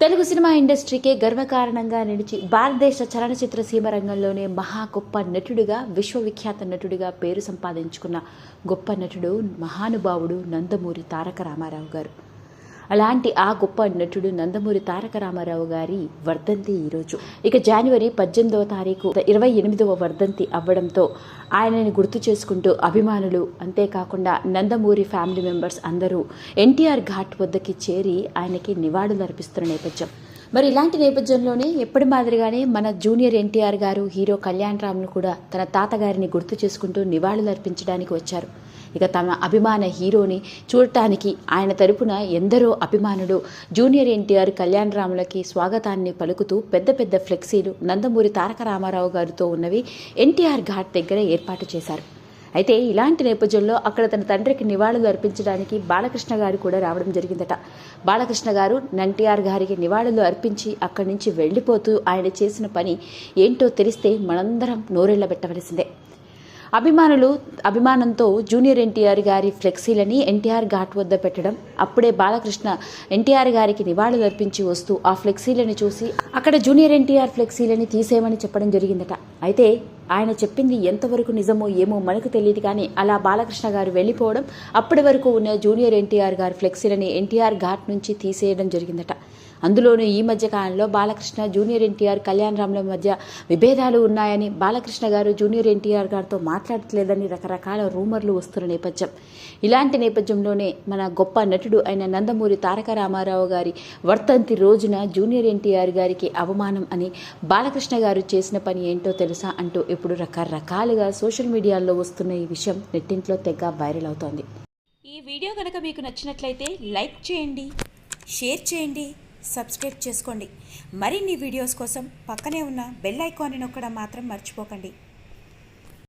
Telugu cinema ఇండస్ట్రీకే గర్వకారణంగా నిలిచి భారతదేశ చలనచిత్ర సీమ రంగంలోనే మహా గొప్ప నటుడిగా విశ్వవిఖ్యాత నటుడిగా పేరు సంపాదించుకున్న గొప్ప నటుడు మహానుభావుడు నందమూరి తారక రామారావు గారు. అలాంటి ఆ గొప్ప నటుడు నందమూరి తారక రామారావు గారి వర్ధంతి ఈరోజు ఇక జనవరి పద్దెనిమిదవ తారీఖు ఇరవై ఎనిమిదవ వర్ధంతి అవ్వడంతో ఆయనని గుర్తు చేసుకుంటూ అభిమానులు అంతేకాకుండా నందమూరి ఫ్యామిలీ మెంబర్స్ అందరూ ఎన్టీఆర్ ఘాట్ వద్దకి చేరి ఆయనకి నివాళులు అర్పిస్తున్న నేపథ్యం. మరి ఇలాంటి నేపథ్యంలోనే ఎప్పటి మాదిరిగానే మన జూనియర్ ఎన్టీఆర్ గారు హీరో కళ్యాణ్ రామ్ను కూడా తన తాతగారిని గుర్తు చేసుకుంటూ నివాళులు అర్పించడానికి వచ్చారు. ఇక తమ అభిమాన హీరోని చూడటానికి ఆయన తరపున ఎందరో అభిమానులు జూనియర్ ఎన్టీఆర్ కళ్యాణ్ రాములకి స్వాగతాన్ని పలుకుతూ పెద్ద పెద్ద ఫ్లెక్సీలు నందమూరి తారక రామారావు గారితో ఉన్నవి ఎన్టీఆర్ ఘాట్ దగ్గర ఏర్పాటు చేశారు. అయితే ఇలాంటి నేపథ్యంలో అక్కడ తన తండ్రికి నివాళులు అర్పించడానికి బాలకృష్ణ గారు కూడా రావడం జరిగిందట. బాలకృష్ణ గారు ఎన్టీఆర్ గారికి నివాళులు అర్పించి అక్కడి నుంచి వెళ్ళిపోతూ ఆయన చేసిన పని ఏంటో తెలిస్తే మనందరం నోరెళ్ళబెట్టవలసిందే అభిమానులు అభిమానంతో జూనియర్ ఎన్టీఆర్ గారి ఫ్లెక్సీలని ఎన్టీఆర్ ఘాట్ వద్ద పెట్టడం అప్పుడే బాలకృష్ణ ఎన్టీఆర్ గారికి నివాళులు అర్పించి వస్తూ ఆ ఫ్లెక్సీలను చూసి అక్కడ జూనియర్ ఎన్టీఆర్ ఫ్లెక్సీలని తీసేయమని చెప్పడం జరిగిందట. అయితే ఆయన చెప్పింది ఎంతవరకు నిజమో ఏమో మనకు తెలియదు కానీ అలా బాలకృష్ణ గారు వెళ్ళిపోవడం అప్పటి వరకు ఉన్న జూనియర్ ఎన్టీఆర్ గారి ఫ్లెక్సీలని ఎన్టీఆర్ ఘాట్ నుంచి తీసేయడం జరిగిందట. అందులోనూ ఈ మధ్య కాలంలో బాలకృష్ణ జూనియర్ ఎన్టీఆర్ కళ్యాణరామ్ల మధ్య విభేదాలు ఉన్నాయని బాలకృష్ణ గారు జూనియర్ ఎన్టీఆర్ గారితో మాట్లాడట్లేదని రకరకాల రూమర్లు వస్తున్న నేపథ్యం. ఇలాంటి నేపథ్యంలోనే మన గొప్ప నటుడు అయిన నందమూరి తారక రామారావు గారి వర్తంతి రోజున జూనియర్ ఎన్టీఆర్ గారికి అవమానం అని బాలకృష్ణ గారు చేసిన పని ఏంటో తెలుసా అంటూ ఇప్పుడు రకరకాలుగా సోషల్ మీడియాలో వస్తున్న ఈ విషయం నెట్టింట్లో తెగ వైరల్ అవుతోంది. ఈ వీడియో కనుక మీకు నచ్చినట్లయితే లైక్ చేయండి షేర్ చేయండి సబ్స్క్రైబ్ చేసుకోండి. మరిన్ని వీడియోస్ కోసం పక్కనే ఉన్న బెల్ ఐకాన్ని నొక్కడం మాత్రం మర్చిపోకండి.